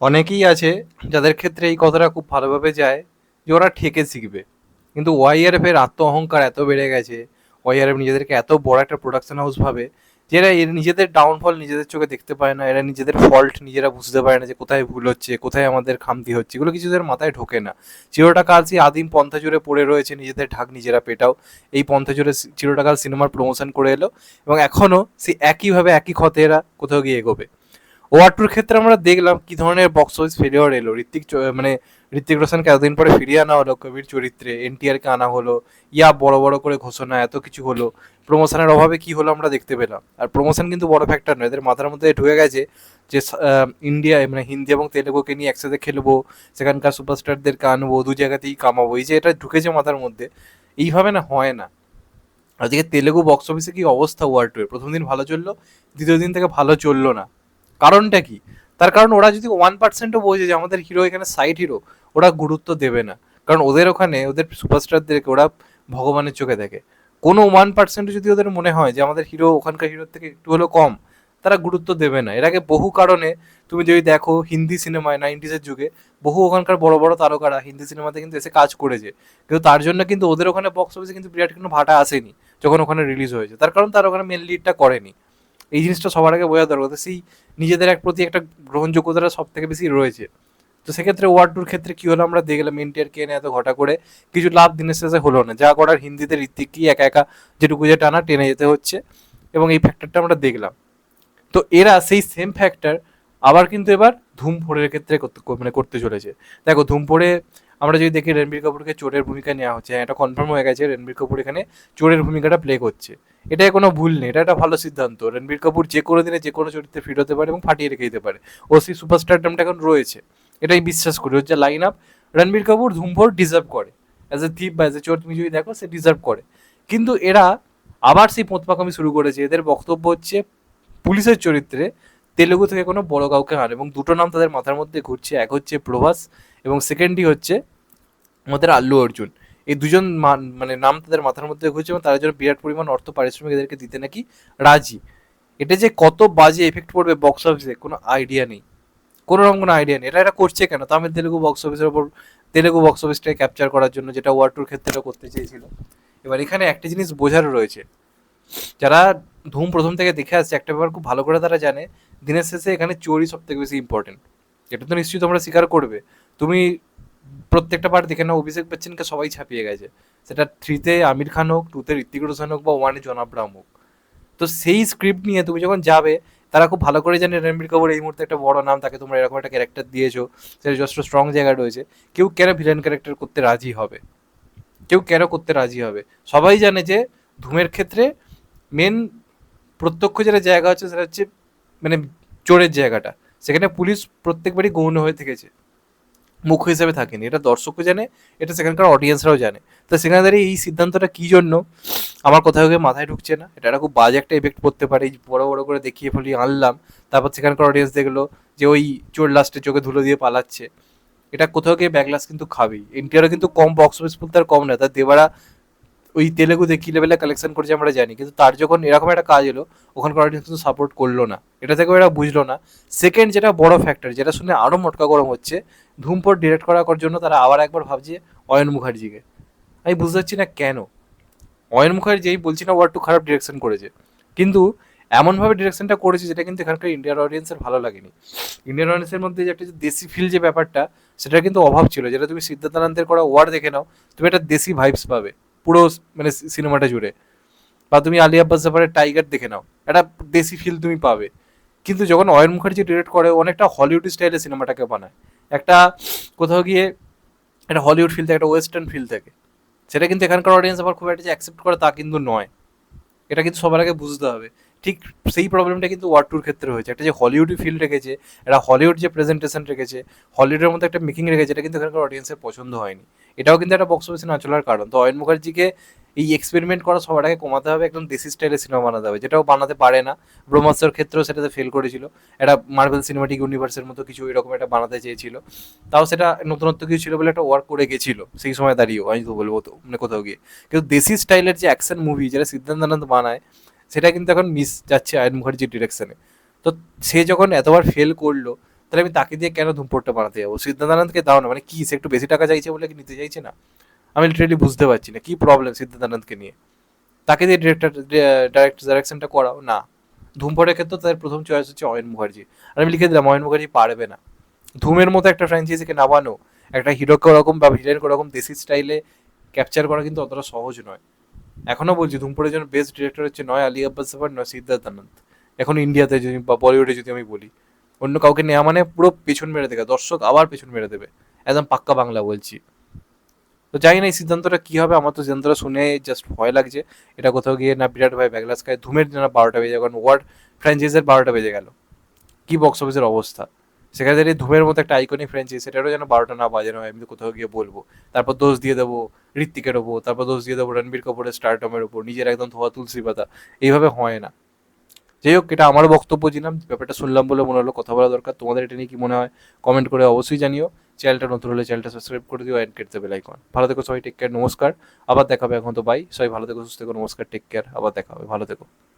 অনেকেই আছে যাদের ক্ষেত্রে এই কথাটা খুব ভালোভাবে যায় যে ওরা ঠেকে শিখবে। কিন্তু ওয়াইআরএফ এর আত্ম অহংকার এত বেড়ে গেছে ওয়াইআরএফ নিজেদেরকে এত বড় একটা প্রোডাকশন হাউস ভাবে, যে এরা নিজেদের ডাউনফল নিজেদের চোখে দেখতে পায় না, এরা নিজেদের ফল্ট নিজেরা বুঝতে পারে না যে কোথায় ভুল হচ্ছে, কোথায় আমাদের খামতি হচ্ছে, এগুলো কিছুদের মাথায় ঢোকে না। চিরটাকাল সেই আদিম পন্থা জুড়ে পড়ে রয়েছে, নিজেদের ঢাক নিজেরা পেটাও। এই পন্থা জুড়ে সি- চিরটাকাল সিনেমার প্রমোশন করে এলো এবং এখনও সেই একইভাবে একই ক্ষতে এরা কোথাও গিয়ে এগোবে। ওয়ার টুর ক্ষেত্রে আমরা দেখলাম কি ধরনের বক্স অফিস ফেলিওর এলো। ঋত্বিক মানে ঋত্বিক রোশনকে এতদিন পরে ফিরিয়ে আনা হলো কবির চরিত্রে, এনটিআরকে আনা হলো, ইয়া বড় বড় করে ঘোষণা, এত কিছু হলো। প্রমোশনের অভাবে কি হলো আমরা দেখতে পেলাম। আর প্রমোশন কিন্তু বড় ফ্যাক্টর নয়, এদের মাথার মধ্যে ঢুকে গেছে যে ইন্ডিয়া মানে হিন্দি এবং তেলেগুকে নিয়ে একসাথে খেলব, সেখানকার সুপারস্টারদেরকে আনব, দু জায়গাতেই কামাবো, এই যে এটা ঢুকেছে মাথার মধ্যে, এইভাবে না হয় না। আজকে তেলেগু বক্স অফিসে কি অবস্থা ওয়ার টু এর প্রথম দিন ভালো চলল, দ্বিতীয় দিন থেকে ভালো চলল না। কারণটা কি? তার কারণ ওরা যদি ওয়ান পার্সেন্টও বোঝে যে আমাদের হিরো এখানে সাইড হিরো ওরা গুরুত্ব দেবে না। কারণ ওদের ওখানে, ওদের সুপারস্টারদেরকে ওরা ভগবানের চোখে দেখে। কোনো ওয়ান পার্সেন্ট যদি ওদের মনে হয় যে আমাদের হিরো ওখানকার হিরোর থেকে একটু হলেও কম, তারা গুরুত্ব দেবে না। এর আগে বহু কারণে তুমি যদি দেখো হিন্দি সিনেমায় নাইনটিসের যুগে, বহু ওখানকার বড় বড় তারকারা হিন্দি সিনেমাতে কিন্তু এসে কাজ করেছে। কিন্তু তার জন্য কিন্তু ওদের ওখানে বক্স অফিসে কিন্তু বিরাট কোনো ভাটা আসেনি, যখন ওখানে রিলিজ হয়েছে। তার কারণ তারা ওখানে মেন লিডটা করেনি। এই জিনিসটা সবার আগে বোঝা দরকার। সেই নিজেদের এক প্রতি একটা গ্রহণযোগ্যতাটা সব থেকে বেশি রয়েছে। তো সেক্ষেত্রে ওয়ার্ড টুর ক্ষেত্রে কি হলো? আমরা দেখলাম এনটিআর কে এত ঘটা করে কিছু লাভ দিনের শেষে হলো না। যা করার হিন্দিতে ঋত্বিকই একা একা যেটুকু যে টানা টেনে যেতে হচ্ছে এবং এই ফ্যাক্টরটা আমরা দেখলাম। তো এরা সেই সেম ফ্যাক্টর আবার কিন্তু এবার ধুম ফোড়ের ক্ষেত্রে মানে করতে চলেছে। দেখো ধুম আমরা যদি দেখি রণবীর কাপুরকে চোরের ভূমিকা নেওয়া হচ্ছে হ্যাঁ এটা কনফার্ম হয়ে গেছে রণবীর কাপুর এখানে চোরের ভূমিকাটা প্লে করছে। এটাই কোনো ভুল নেই, এটা একটা ভালো সিদ্ধান্ত। রণবীর কাপুর যে কোনো দিনে যে কোনো চরিত্রে ফিট হতে পারে এবং ফাটিয়ে রেখে দিতে পারে। ও সেই সুপারস্টারডামটা এখন রয়েছে। এটাই বিশ্বাস করি, ওর হচ্ছে line up Ranbir Kapoor Dhoom four deserve করে। অ্যাজ এ থিপ বা অ্যাজ এ চোর, তুমি যদি দেখো, সে ডিজার্ভ করে। কিন্তু এরা আবার সেই পোঁতপাকামি শুরু করেছে। এদের বক্তব্য হচ্ছে পুলিশের চরিত্রে তেলেগু থেকে কোনো বড় কাউকে আন এবং দুটো নাম তাদের মাথার মধ্যে ঘুরছে, এক হচ্ছে প্রভাস এবং সেকেন্ডই হচ্ছে আমাদের আল্লু অর্জুন। এই দুজন মান- নাম তাদের মাথার মধ্যে ঘুরছে এবং তার জন্য বিরাট পরিমাণ অর্থ পারিশ্রমিক এদেরকে দিতে নাকি রাজি। এটা যে কত বাজে এফেক্ট পড়বে বক্স অফিসে কোনো আইডিয়া নেই। কোনো রকম কোনো আইডিয়া নেই। এটা এটা করছে কেন? তামিল তেলেগু বক্স অফিসের ওপর তেলেগু বক্স অফিসটাকে ক্যাপচার করার জন্য, যেটা ওয়ার টুর ক্ষেত্রে করতে চেয়েছিল। এবার এখানে একটা জিনিস বোঝার রয়েছে। যারা ধুম প্রথম থেকে দেখে আসছে, একটা ব্যাপার খুব ভালো করে তারা জানে, দিনের শেষে এখানে চোরই সব থেকে বেশি ইম্পর্টেন্ট এটা তো নিশ্চয়ই তোমরা স্বীকার করবে। তুমি প্রত্যেকটা পার্ট দেখে নাও, অভিষেক বচ্চনকে সবাই ছাপিয়ে গেছে। সেটা থ্রিতে আমির খান হোক টুতে ঋত্বিক রোশন হোক বা ওয়ানে জন আব্রাহাম হোক। তো সেই স্ক্রিপ্ট নিয়ে তুমি যখন যাবে, তারা খুব ভালো করে জানে রণবীর কাপুর এই মুহূর্তে একটা বড় নাম, তাকে তোমরা এরকম একটা ক্যারেক্টার দিয়েছ, সেটা যথেষ্ট স্ট্রং জায়গা রয়েছে। কেউ কেন ভিলেন ক্যারেক্টার করতে রাজি হবে? কেউ কেন করতে রাজি হবে? সবাই জানে যে ধুমের ক্ষেত্রে মেন প্রত্যক্ষ যেটা জায়গা হচ্ছে সেটা হচ্ছে মানে চোরের জায়গাটা। সেখানে পুলিশ প্রত্যেকবারই গৌণ হয়ে থেকেছে। মুখ হিসেবে থাকেনি। এটা দর্শকও জানে, এটা সেখানকার অডিয়েন্সরাও জানে। তো সেখানে দাঁড়িয়ে এই সিদ্ধান্তটা কী জন্য? আমার কোথাও গিয়ে মাথায় ঢুকছে না। এটা একটা খুব বাজে একটা এফেক্ট পড়তে পারে। বড় বড় করে দেখিয়ে ফেলি আনলাম। তারপর সেখানকার অডিয়েন্স দেখল যে ওই চোর লাস্টে চোখে ধুলো দিয়ে পালাচ্ছে। এটা কোথাও গিয়ে ব্যাকলাস কিন্তু খাবেই। এনটিআরও কিন্তু কম বক্স অফিস বলতে আর কম না। তার দেবারা ওই তেলেগুতে কি লেভেলে কালেকশন করছে আমরা জানি, কিন্তু তার যখন এরকম একটা কাজ এলো, ওখানকার অডিয়েন্স কিন্তু সাপোর্ট করল না। এটা থেকেও এরা বুঝলো না। সেকেন্ড যেটা বড় ফ্যাক্টর যেটা শুনে আরও মোটকা গরম হচ্ছে ধুমপট ডিরেক্ট করার জন্য তারা আবার একবার ভাবছে অয়ন মুখার্জিকে। আমি বুঝতে পারছি না কেন। অয়ন মুখার্জি এই বলছি না ওয়ার্ড টু খারাপ ডিরেকশন করেছে। কিন্তু এমনভাবে ডিরেকশনটা করেছে যেটা কিন্তু এখানকার ইন্ডিয়ার অডিয়েন্সের ভালো লাগেনি। ইন্ডিয়ান অডিয়েন্সের মধ্যে যে একটা যে দেশি ফিল যে ব্যাপারটা সেটা কিন্তু অভাব ছিল। যেটা তুমি সিদ্ধার্থানন্দের করা ওয়ার দেখে নাও, তুমি একটা দেশি ভাইবস পাবে। পুরো মানে সিনেমাটা জুড়ে। বা তুমি আলি আব্বাস জাফারের টাইগার দেখে নাও। একটা দেশি ফিল তুমি পাবে। কিন্তু যখন অয়ন মুখার্জি ডিরেক্ট করে অনেকটা হলিউড স্টাইলে সিনেমাটাকে বানায়। একটা কোথাও গিয়ে একটা হলিউড ফিল থাকে, একটা ওয়েস্টার্ন ফিল থাকে। সেটা কিন্তু এখানকার অডিয়েন্স আবার খুব একটা যে অ্যাকসেপ্ট করে তা কিন্তু নয়। এটা কিন্তু সবার আগে বুঝতে হবে। ঠিক সেই প্রবলেমটা কিন্তু ওয়ার টুর ক্ষেত্রে হয়েছে। একটা যে হলিউডি ফিল রেখেছে, একটা হলিউড যে প্রেজেন্টেশন রেখেছে হলিউডের মধ্যে একটা মেকিং রেখেছে, এটা কিন্তু এখানকার অডিয়েন্সের পছন্দ হয়নি। এটাও কিন্তু একটা বক্স অফিসে না চলার কারণ। তো অয়ন মুখার্জিকে এই এক্সপেরিমেন্ট করা আগে কমাতে হবে, একদম দেশি স্টাইলে সিনেমা বানাতে হবে, যেটাও বানাতে পারে না। ব্রহ্মাস্ত্রের ক্ষেত্রেও সেটাতে ফেল করেছিল। একটা মার্বেল সিনেমাটিক ইউনিভার্সের মতো কিছু এরকম একটা বানাতে চেয়েছিল। তাও সেটা নতুনত্ব কিছু ছিল বলে একটা ওয়ার্ক করে গেছিল। সেই সময় দাঁড়িয়েও, আমি তো বলব তো মানে কোথাও গিয়ে। কিন্তু দেশি স্টাইলের যে অ্যাকশন মুভি যেটা সিদ্ধান্তানন্দ বানায় সেটা কিন্তু এখন মিস যাচ্ছে আয়ন মুখার্জির ডিরেকশনে তো সে যখন এতবার ফেল করল, তাহলে আমি তাকে দিয়ে কেন ধূমপটটা বানাতে যাব? সিদ্ধান্ত আনন্দকে দাও না মানে কি, সে একটু বেশি টাকা চাইছে বলে কি নিতে চাইছে না? আমি লিটারেলি বুঝতে পারছি না, কি প্রবলেম সিদ্ধান্ত আনন্দকে নিয়ে? তাকে দিয়ে ডিরেক্টর ডাইরেক্ট ডাইরেকশনটা করাও? না। ধূমপটের ক্ষেত্রে তাদের প্রথম চয়েস হচ্ছে অয়ন মুখার্জি। আর আমি লিখে দিলাম, অয়ন মুখার্জি পারবে না। ধুমের মতো একটা ফ্র্যাঞ্চাইজিকে নামানো একটা হিরোকে ওরকম বা ভিলেনকে ওরকম দেশি স্টাইলে ক্যাপচার করা কিন্তু অতটা সহজ নয়। এখনও বলছি ধুমপটের জন্য বেস্ট ডিরেক্টর হচ্ছে নয় আলী আব্বাস জাফর নয় সিদ্ধার্থ আনন্দ। এখন ইন্ডিয়াতে যদি, বা বলিউডে যদি আমি বলি, অন্য কাউকে নেওয়া মানে পুরো পেছন মেরে দেবে, দর্শক আবার পেছন মেরে দেবে। একদম পাক্কা বাংলা বলছি। তো জানি না এই সিদ্ধান্তটা কী হবে, আমার তো সিদ্ধান্তটা শুনে জাস্ট ভয় লাগছে। এটা কোথাও গিয়ে না বিরাট ভাই ব্যাগলাস খায় ধুমের জন্য বারোটা বেজে কারণ ওয়ার্ড ফ্র্যাঞ্চাইজের বারোটা বেজে গেল। কি বক্স অফিসের অবস্থা? সেখানে ধুমের মতো একটা আইকনিক ফ্র্যাঞ্চাইজ সেটারও যেন বারোটা না বাজানো হয়, আমি কোথাও গিয়ে বলব। তারপর দোষ দিয়ে দেবো ঋত্বিকের ওপর, তারপর দোষ দিয়ে দেবো রণবীর কাপুরের স্টারটমের ওপর, নিজের একদম ধোয়া তুলসী পাতা। এইভাবে হয় না। যাই হোক, এটা আমারও বক্তব্য ছিলাম, ব্যাপারটা শুনলাম বলে মনে হলো কথা বলা দরকার। তোমাদের এটা নিয়ে কি মনে হয় কমেন্ট করে অবশ্যই জানিও। চ্যানেলটা নতুন হলে চ্যানেলটা সাবস্ক্রাইব করে দিও অ্যান্ড কেটে বেল আইকন ভালো থেকো সবাই টেক কেয়ার নমস্কার। আবার দেখাবে এখন তো বাই সবাই ভালো থেকো, সুস্থ থেকো, নমস্কার টেক কেয়ার আবার দেখা হবে ভালো থেকো।